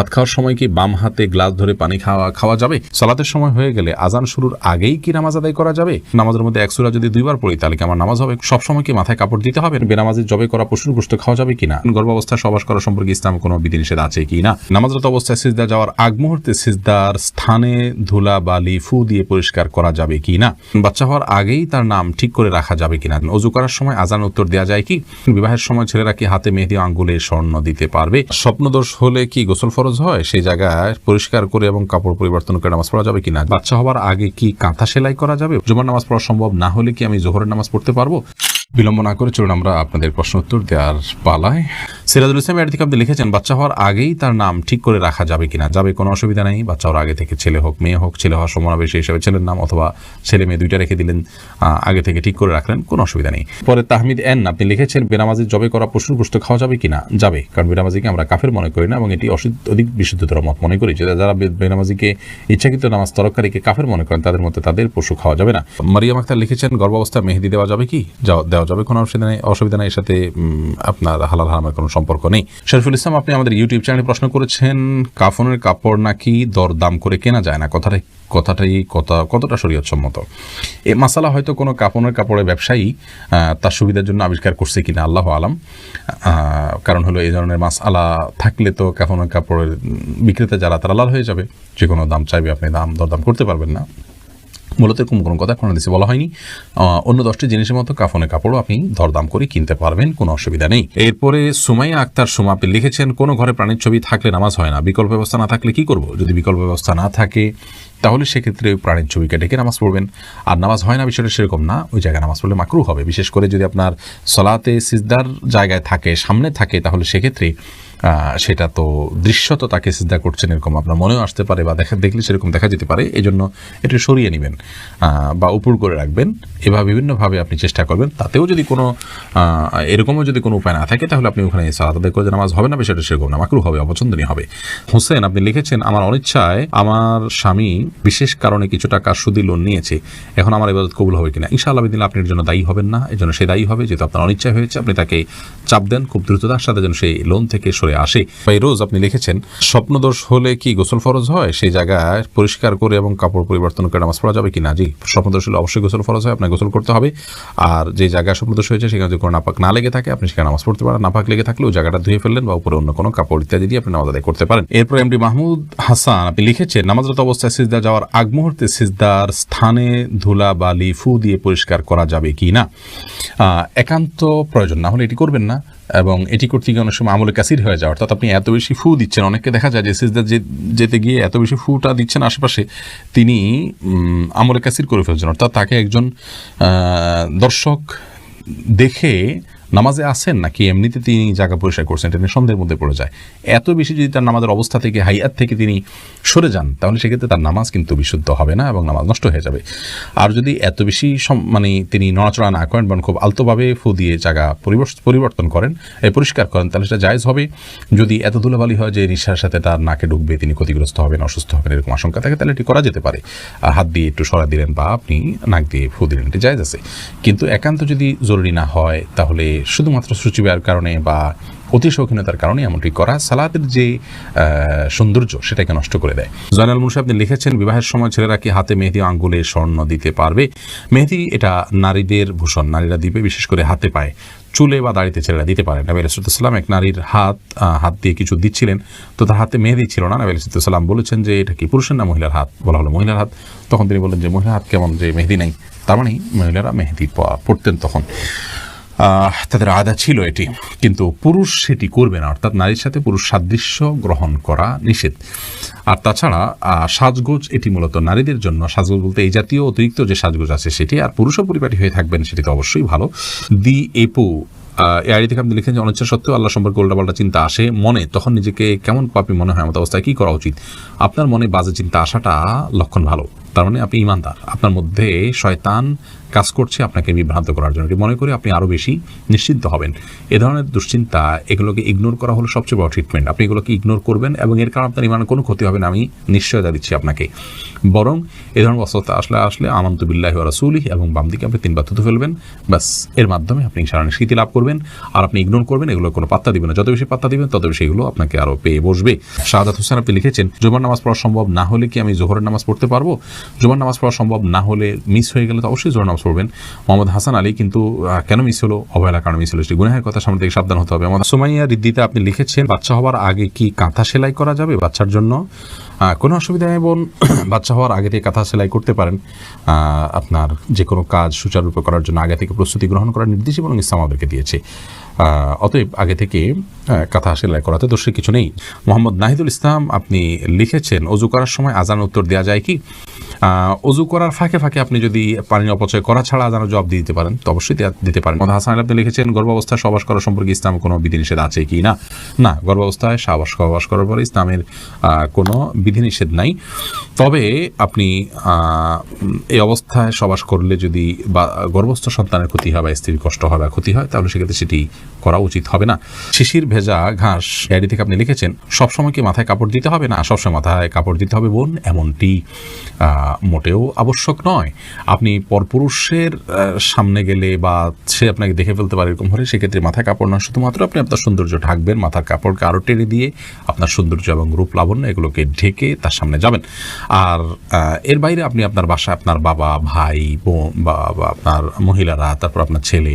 ভাত খাওয়ার সময় কি বাম হাতে গ্লাস ধরে পানি খাওয়া খাওয়া যাবে? সালাতের সময় হয়ে গেলে আজান শুরুর আগেই কি নামাজ আদায় করা যাবে? নামাজের মধ্যে এক সুরা যদি দুইবার পড়ি, তাহলে কি আমার নামাজ হবে? সব সময় কি মাথায় কাপড় দিতে হবে? বেনামাজের জবে করা পশুর গোষ্ঠ খাওয়া যাবে কিনা? গর্ভাবস্থায় সবাস করা সম্পর্কে ইসলাম কোনো বিধিনিষেধ আছে কি না? নামাজরত অবস্থায় সিজদা যাওয়ার আগ মুহূর্তে সিজদার স্থানে ধুলা, বালি, ফু দিয়ে পরিষ্কার করা যাবে কি না? বাচ্চা হওয়ার আগেই তার নাম ঠিক করে রাখা যাবে কিনা? অজু করার সময় আজান উত্তর দেওয়া যায় কি? বিবাহের সময় ছেলেরা কি হাতে মেহেদি আঙ্গুলে স্বর্ণ দিতে পারবে? স্বপ্নদোষ হলে কি গোসল ফরজ হয়, সেই জায়গায় পরিষ্কার করে এবং কাপড় পরিবর্তন করে নামাজ পড়া যাবে কিনা? বাচ্চা হওয়ার আগে কি কাঁথা সেলাই করা যাবে? জুমার নামাজ পড়া সম্ভব? না হলে কি আমি জোহরের নামাজ পড়তে পারব? বিলম্ব না করে চলুন আমরা আপনাদের প্রশ্ন উত্তর দেওয়ার পালায়। সিরাজুল ইসলাম এর আপনি লিখেছেন, বাচ্চা হওয়ার আগেই তার নাম ঠিক করে রাখা যাবে কিনা? যাবে কোনো অসুবিধা নেই, বাচ্চা হওয়ার আগে থেকে ছেলে হোক, মেয়ে হোক, ছেলে হওয়ার সমাবেশে হিসাবে ছেলের নাম অথবা ছেলে মেয়ে দুইটা রেখে দিলেন আগে থেকে ঠিক করে রাখলেন, কোনো অসুবিধা নেই। পরে তাহমিদ এন, আপনি লিখেছেন বেনামাজি জবে করা পশুর গোষ্ঠ খাওয়া যাবে কিনা? যাবে, কারণ বেনামাজিকে আমরা কাফের মনে করি না এবং এটি অধিক বিশুদ্ধতর মত মনে করি। যে যারা বেনামাজিকে ইচ্ছাকৃত নামাজ তরকারিকে কাফের মনে করেন, তাদের মধ্যে তাদের পশু খাওয়া যাবে না। মারিয়াম আক্তার লিখেছেন গর্ভাবস্থা মেহেদি দেওয়া যাবে কি? যাওয়া- দেওয়া যাবে, কোনো অসুবিধা নেই। অসুবিধা নেই সাথে আপনার হালাল হারামের কোনো সম্পর্ক নেই। শরীফুল ইসলাম, আপনি আমাদের ইউটিউব চ্যানেলে প্রশ্ন করেছেন, কাফনের কাপড় নাকি দরদাম করে কেনা যায় না? কথাটা, কথাটাই, কথা, কতটা শরীয়ত সম্মত এ মাসালা হয়তো কোনো কাপনের কাপড়ের ব্যবসায়ী তার সুবিধার জন্য আবিষ্কার করছে কিনা, আল্লাহ আলাম। কারণ হলো এই ধরনের মাসালা থাকলে তো কাপনের কাপড়ের বিক্রেতা যারা, তারা লাল হয়ে যাবে। যে কোনো দাম চাইবে, আপনি দাম, দরদাম করতে পারবেন না। মূলত এরকম কোনো কথা কোনো দেশে বলা হয়নি। অন্য দশটি জিনিসের মতো কাফনের কাপড়ও আপনি দরদাম করে কিনতে পারবেন, কোনো অসুবিধা নেই। এরপরে সুমাইয়া আক্তার সুমা, আপনি লিখেছেন, কোনো ঘরে প্রাণীর ছবি থাকলে নামাজ হয় না, বিকল্প ব্যবস্থা না থাকলে কি করব? যদি বিকল্প ব্যবস্থা না থাকে, তাহলে সেক্ষেত্রে ওই প্রাণীর ছবিকে ডেকে নামাজ পড়বেন। আর নামাজ হয় না, বিষয়টা সেরকম না, ওই জায়গায় নামাজ পড়লে মাকরু হবে। বিশেষ করে যদি আপনার সলাতে সিজদার জায়গায় থাকে, সামনে থাকে, তাহলে সেক্ষেত্রে সেটা তো দৃশ্য তো তাকে সিদ্ধা করছেন এরকম আপনার মনেও আসতে পারে বা দেখা দেখলে সেরকম দেখা যেতে পারে এই জন্য এটা সরিয়ে নেবেন বা উপর করে রাখবেন, এভাবে বিভিন্নভাবে আপনি চেষ্টা করবেন, তাতেও যদি কোনো এরকমও যদি কোনো উপায় না থাকে, তাহলে আপনি ওখানে সালাত আদায় করে নামাজ হবে না, বিষয়টা সেরকম না মাকরু হবে, অপছন্দনীয় হবে। হোসেন, আপনি লিখেছেন, আমার অনিচ্ছায় আমার স্বামী বিশেষ কারণে কিছু টাকা সুদি লোন নিয়েছে, এখন আমার এবার কবুল হবে কিনা? ইনশাআল্লাহ দিন আপনার জন্য দায়ী হবেন না এই জন্য সে দায়ী হবে, যেহেতু আপনার অনিচ্ছা হয়েছে, আপনি তাকে চাপ দেন, খুব দ্রুততার সাথে যেন সেই লোন থেকে সরে আসে। ভাই রোজ আপনি লিখেছেন, স্বপ্নদোষ হলে কি গোসল ফরজ হয়? সেই জায়গায় পরিষ্কার করে এবং কাপড় পরিবর্তন করে নামাজ পড়া যাবে কিনা জি, স্বপ্নদোষ হলে অবশ্যই গোসল ফরজ হয়, আপনাকে গোসল করতে হবে। আর যে জায়গায় স্বপ্নদোষ হয়েছে, সেখানে যদি কোনো নাপাক না লেগে থাকে, আপনি সেখানে নামাজ পড়তে পারেন। নাপাক লেগে থাকলে ওই জায়গাটা ধুয়ে ফেললেন বা উপরে অন্য কোনো কাপড় ইত্যাদি দিয়ে আপনি নামাজ আদায় করতে পারেন। এরপর এমডি মাহমুদ হাসান, আপনি লিখেছেন, নামাজরত অবস্থায় সিজদা যাওয়ার আগ মুহূর্তে সিজদার স্থানে ধুলা বালি ফু দিয়ে পরিষ্কার করা যাবে কি না? একান্ত প্রয়োজন, না হলে এটি করবেন না। এবং এটি করতে গিয়ে অনেক সময় আমলে কাসির হয়ে অর্থাৎ আপনি এত বেশি ফু দিচ্ছেন। অনেককে দেখা যায় যে সিজদা যেতে গিয়ে এত বেশি ফুটা দিচ্ছেন আশেপাশে, তিনি আমলে কাসির করে ফেলছেন। অর্থাৎ তাকে একজন দর্শক দেখে নামাজে আসেন নাকি এমনিতে তিনি জায়গা পরিষ্কার করছেন এটা নিয়ে সন্দেহের মধ্যে পড়ে যায়? এত বেশি যদি তার নামাজের অবস্থা থেকে, হাইয়াত থেকে তিনি সরে যান, তাহলে সেক্ষেত্রে তার নামাজ কিন্তু বিশুদ্ধ হবে না এবং নামাজ নষ্ট হয়ে যাবে। আর যদি এত বেশি মানে তিনি নড়াচড়া না করেন, বরং খুব আলতোভাবে ফু দিয়ে জায়গা পরিবর্ত- পরিবর্তন করেন পরিষ্কার করেন, তাহলে সেটা জায়জ হবে। যদি এত ধুলাবালি হয় যে নিঃশ্বাসের সাথে তার নাকে ঢুকবে, তিনি ক্ষতিগ্রস্ত হবেন, অসুস্থ হবেন, এরকম আশঙ্কা থাকে, তাহলে এটি করা যেতে পারে। আর হাত দিয়ে একটু সরা দিলেন বা আপনি নাক দিয়ে ফু দিলেন, এটি জায়জ আছে। কিন্তু একান্ত যদি জরুরি না হয়, তাহলে শুধুমাত্র সূচি ব্যয়ের কারণে বা অতি শৌখিনতার কারণে এমনটি করা, সালাতের যে সৌন্দর্য সেটাকে নষ্ট করে দেয়। জয়নাল মুন্সি আপনি লিখেছেন, বিবাহের সময় ছেলেরা কি হাতে মেহেদি আঙ্গুলে স্বর্ণ দিতে পারবে? মেহেদি এটা নারীদের ভূষণ, নারীরা দিবে, বিশেষ করে হাতে পায়। চুলে বা দাড়িতে ছেলেরা দিতে পারে। নবী আলাইসালাম এক নারীর হাত হাত দিয়ে কিছু দিচ্ছিলেন, তো তার হাতে মেহেদি ছিল না। নবী আলাইসালাম বলেছেন যে, এটা কি পুরুষের না মহিলার হাত? বলা হলো মহিলার হাত। তখন তিনি বললেন যে, মহিলার হাত কেমন যে মেহেদি নেই? তার মানে মহিলারা মেহেদি পড়তেন তখন। তাদের আদা ছিল এটি, কিন্তু পুরুষ সেটি করবে না, অর্থাৎ নারীর সাথে পুরুষ সাদৃশ্য গ্রহণ করা নিষেধ। আর তাছাড়া সাজগোজ এটি মূলত নারীদের জন্য, সাজগোজ বলতে এই জাতীয় অতিরিক্ত যে সাজগোজ আছে সেটি, আর পুরুষও পরিপাটি হয়ে থাকবেন সেটি তো অবশ্যই ভালো। দি এপু আইডি থেকে আপনি লিখেন যে অনিচ্ছা সত্ত্বেও আল্লাহ সম্পর্কে উল্টাপাল্টা চিন্তা আসে মনে, তখন নিজেকে কেমন পাপি মনে হয়? এমত অবস্থায় কী করা উচিত। আপনার মনে বাজে চিন্তা আসাটা লক্ষণ ভালো। তার মানে আপনি ইমানদার। আপনার মধ্যে শয়তান কাজ করছে আপনাকে বিভ্রান্ত করার জন্য। মনে করি আপনি আরও বেশি নিশ্চিন্ত হবেন। এ ধরনের দুশ্চিন্তা এগুলোকে ইগনোর করা হলো সবচেয়ে বড় ট্রিটমেন্ট আপনি এগুলোকে ইগনোর করবেন এবং এর কারণে আপনার ইমানের কোনো ক্ষতি হবে না। আমি নিশ্চয়তা দিচ্ছি আপনাকে। বরং এ ধরনের অবস্থা আসলে আসলে আমন্ত বিল্লাহ রাসুলি এবং বাম দিকে আপনি তিনবার থুতু ফেলবেন, ব্যাস। এর মাধ্যমে আপনি সারা নিষ্কৃতি লাভ করবেন। আর আপনি ইগনোর করবেন, এগুলো কোনো পাত্তা দিবেন না। যত বেশি পাত্তা দিবেন, তত বেশি এগুলো আপনাকে আরও পেয়ে বসবে। শাহাদাত হোসেন আপনি লিখেছেন, জুমার নামাজ পড়া সম্ভব না হলে কি আমি জোহরের নামাজ পড়তে পারব? জুমার নামাজ পড়া সম্ভব না হলে মিস হয়ে গেলে তো অবশ্যই জোহর নামাজ পড়বেন। মোহাম্মদ হাসান আলী কিন্তু কেন মিস হলো? অবহেলা কারণ মিস হলো। সেটি গুনাহের কথা সামনে থেকে সাবধান হতে হবে। আমাদের সোমাইয়া রিদ্দিতে আপনি লিখেছেন, বাচ্চা হওয়ার আগে কি কাঁথা সেলাই করা যাবে বাচ্চার জন্য? কোনো অসুবিধা নেই বোন, বাচ্চা হওয়ার আগে থেকে কাঁথা সেলাই করতে পারেন। আপনার যে কোনো কাজ সুচারুরূপে করার জন্য আগে থেকে প্রস্তুতি গ্রহণ করার নির্দেশ এবং ইসলাম আমাদেরকে দিয়েছে। অতএব আগে থেকে কাঁথা সেলাই করাতে দোষের কিছু নেই। মোহাম্মদ নাহিদুল ইসলাম, আপনি লিখেছেন, অজু করার সময় আজান উত্তর দেওয়া যায় কি? অজু করার ফাঁকে ফাঁকে আপনি যদি পানি অপচয় করা ছাড়া আজানের জবাব দিতে পারেন, তো অবশ্যই দিতে পারেন। হাসান আপনি লিখেছেন, গর্ভাবস্থায় সহবাস করা সম্পর্কে ইসলাম কোনো বিধিনিষেধ আছে কি না? না, গর্ভাবস্থায় সহবাস সহবাস করার পরে ইসলামের কোনো বিধিনিষেধ নাই। তবে আপনি এই অবস্থায় সবাস করলে যদি বা গর্ভস্থ সন্তানের ক্ষতি হয় বা স্ত্রীর কষ্ট হয় বা ক্ষতি হয়, তাহলে সেক্ষেত্রে সেটি করা উচিত হবে না। শিশির ভেজা ঘাস, ডায়েরি থেকে আপনি লিখেছেন, সবসময় কি মাথায় কাপড় দিতে হবে না? সবসময় মাথায় কাপড় দিতে হবে বোন, এমনটি মোটেও আবশ্যক নয়। আপনি পরপুরুষের সামনে গেলে বা সে আপনাকে দেখে ফেলতে পারে এরকম হলে সেক্ষেত্রে মাথায় কাপড় না শুধুমাত্র আপনি আপনার সৌন্দর্য ঢাকবেন, মাথার কাপড়কে আরও টেনে দিয়ে আপনার সৌন্দর্য এবং রূপ লাবণ্য এগুলোকে ঢেকে তার সামনে যাবেন। আর এর বাইরে আপনি আপনার বাসায় আপনার বাবা, ভাই, বোন বা আপনার মহিলারা, তারপর আপনার ছেলে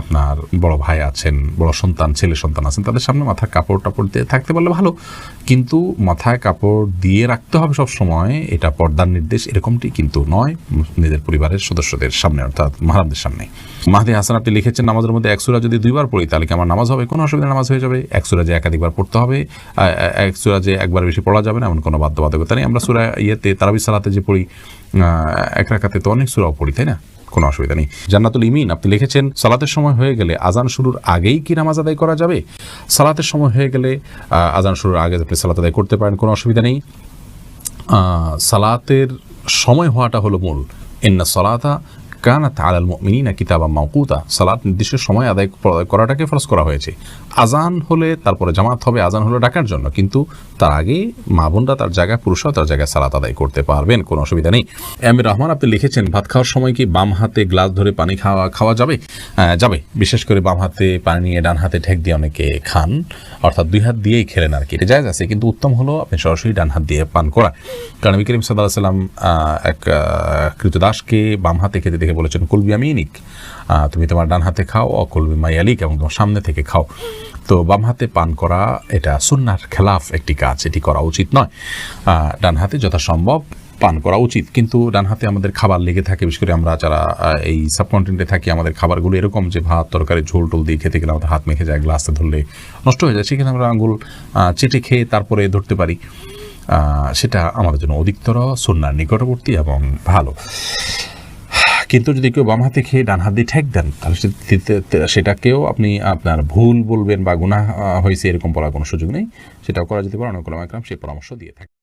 আপনার বড় ভাই আছেন, বড় সন্তান, ছেলে সন্তান আছেন, তাদের সামনে মাথায় কাপড় টাপড় দিয়ে থাকতে পারলে ভালো। কিন্তু মাথায় কাপড় দিয়ে রাখতে হবে সব সময় এটা পর্দার নির্দেশ, এরকমটি কিন্তু নয় নিজের পরিবারের সদস্যদের সামনে, অর্থাৎ মাহারামদের সামনে। মাহাদি হাসান, আপনি লিখেছেন, নামাজের মধ্যে এক সূরা যদি দুইবার পড়ি, তাহলে কি আমার নামাজ হবে? কোনো অসুবিধা, নামাজ হয়ে যাবে। এক যে একাধিকবার পড়তে হবে এক যে একবার বেশি পড়া যাবে না, এমন কোনো বাধ্যবাধকতা নেই। আমরা সূরা ইয়েতে, তারাবি সালাতে যে পড়ি এক রাখাতে তো অনেক সূরাও পড়ি, তাই না? কোনো অসুবিধা নেই। জান্নাতুল ইমিন, আপনি লিখেছেন, সালাতের সময় হয়ে গেলে আজান শুরুর আগেই কি নামাজ আদায় করা যাবে? সালাতের সময় হয়ে গেলে আজান শুরুর আগে আপনি সালাত আদায় করতে পারেন, কোনো অসুবিধা নেই। সালাতের সময় হওয়াটা হলো মূল। এন্না সলাতা কানাত আলাল মুমিনিনা কিতাবা মাওকুতা। সালাত নির্দিষ্ট সময় আদায় করাটাকে ফরজ করা হয়েছে। আজান হলে তারপরে জামাত হবে আজান হলো ডাকার জন্য। কিন্তু তার আগে মা বোনরা তার জায়গায় পুরুষরাও তার জায়গায় সালাত আদায় করতে পারবেন, কোনো অসুবিধা নেই। এম রহমান, আপনি লিখেছেন, ভাত খাওয়ার সময় কি বাম হাতে গ্লাস ধরে পানি খাওয়া খাওয়া যাবে? যাবে। বিশেষ করে বাম হাতে পানি নিয়ে ডান হাতে ঠেক দিয়ে অনেকে খান। অর্থাৎ দুই হাত দিয়েই খেলেন আর কি। এটা জায়গা আছে, কিন্তু উত্তম হলো আপনি সরাসরি ডান হাত দিয়ে পান করা। কারণ নবী সাল্লাহ সাল্লাম এক কৃতদাসকে বাম হাতে খেতে দেখে বলেছেন, কুলবি আমিনিক তুমি তোমার ডান হাতে খাও অ অকুলবি মাইয়ালিক এবং তোমার সামনে থেকে খাও। তো বাম হাতে পান করা, এটা সুন্নার খেলাফ একটি কাজ, এটি করা উচিত নয়। ডান হাতে যথাসম্ভব পান করা উচিত, কিন্তু ডান হাতে আমাদের খাবার লেগে থাকে, বিশেষ করে আমরা যারা এই সাবকন্টিনেন্টে থাকি, আমাদের খাবারগুলো এরকম যে ভাত, তরকারি, ঝোল টোল দিয়ে খেতে গেলে আমাদের হাত মেখে যায় গ্লাসে ধরলে নষ্ট হয়ে যায়, সেখানে আমরা আঙুল চেটে খেয়ে তারপরে ধরতে পারি। সেটা আমাদের জন্য অধিকতর সন্ন্যার নিকটবর্তী এবং ভালো। কিন্তু যদি কেউ বাম হাতে খেয়ে ডান হাত দিয়ে ঠেক দেন, তাহলে সেটাকেও আপনি আপনার ভুল বলবেন বা গুণা হয়েছে এরকম বলার কোনো সুযোগ নেই। সেটাও করা যেতে পারে, অনেক একরাম সেই পরামর্শ দিয়ে থাকে